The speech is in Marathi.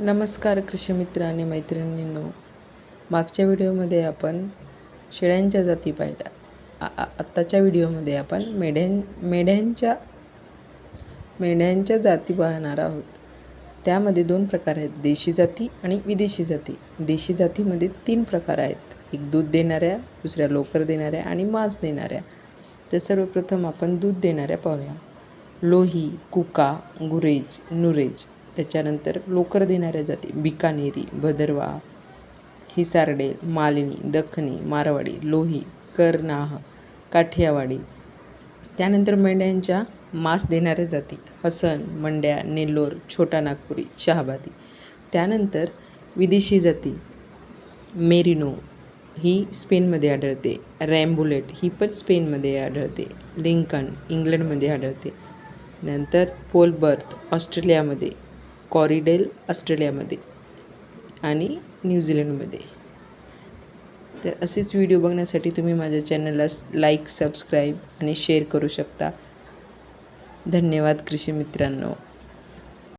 नमस्कार कृषी मित्र आणि मैत्रिणींनो. मागच्या व्हिडिओमध्ये आपण शेळ्यांच्या जाती पाहिल्या. आ- आत्ताच्या व्हिडिओमध्ये आपण मेढ्यां मेढ्यांच्या मेढ्यांच्या जाती पाहणार आहोत. त्यामध्ये दोन प्रकार आहेत देशी जाती आणि विदेशी जाती. देशी जातीमध्ये तीन प्रकार आहेत. एक दूध देणाऱ्या दुसऱ्या लोकर देणाऱ्या आणि मांस देणाऱ्या. तर सर्वप्रथम आपण दूध देणाऱ्या पाहूया. लोही कुका गुरेज नुरेज. त्याच्यानंतर लोकर देणाऱ्या जाती बिकानेरी भदरवा हिसारडे मालिनी दख्खनी मारवाडी लोही करनाह काठियावाडी त्यानंतर मेंढ्यांच्या मांस देणाऱ्या जाती हसन मंड्या नेल्लोर छोटा नागपुरी शहाबादी. त्यानंतर विदेशी जाती मेरिनो ही स्पेनमध्ये आढळते. रॅम्बुलेट ही पण स्पेनमध्ये आढळते. लिंकन इंग्लंडमध्ये आढळते. नंतर पोलबर्थ ऑस्ट्रेलियामध्ये कॉरिडेल ऑस्ट्रेलियामध्ये आणि न्यूझीलंडमध्ये तर असेच व्हिडिओ बघण्यासाठी तुम्ही माझ्या चॅनलला लाईक सबस्क्राईब आणि शेअर करू शकता. धन्यवाद कृषी मित्रांनो